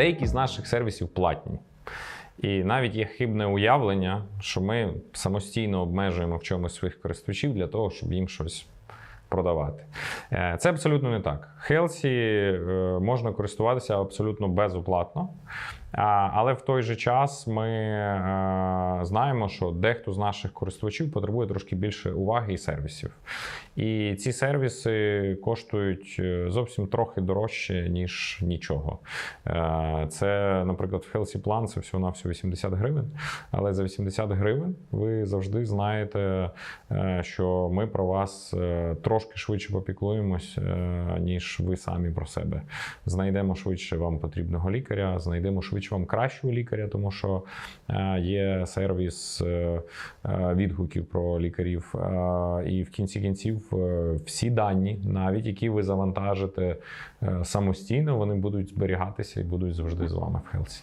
Деякі з наших сервісів платні. І навіть є хибне уявлення, що ми самостійно обмежуємо в чомусь своїх користувачів для того, щоб їм щось продавати. Е, Це абсолютно не так. Хелсі е, можна користуватися абсолютно безоплатно. Але в той же час ми е, знаємо, що дехто з наших користувачів потребує трошки більше уваги і сервісів. І ці сервіси коштують е, зовсім трохи дорожче, ніж нічого. Е, Це, наприклад, в Healthy Plan це всього на всього 80 гривень. Але за 80 гривень ви завжди знаєте, е, що ми про вас трошки швидше попіклуємось, ніж ви самі про себе. Знайдемо швидше вам потрібного лікаря, знайдемо швидше вам кращого лікаря, тому що є сервіс е, е, відгуків про лікарів. Е, І в кінці кінців всі дані, навіть які ви завантажите самостійно, вони будуть зберігатися і будуть завжди з вами в Хелсі.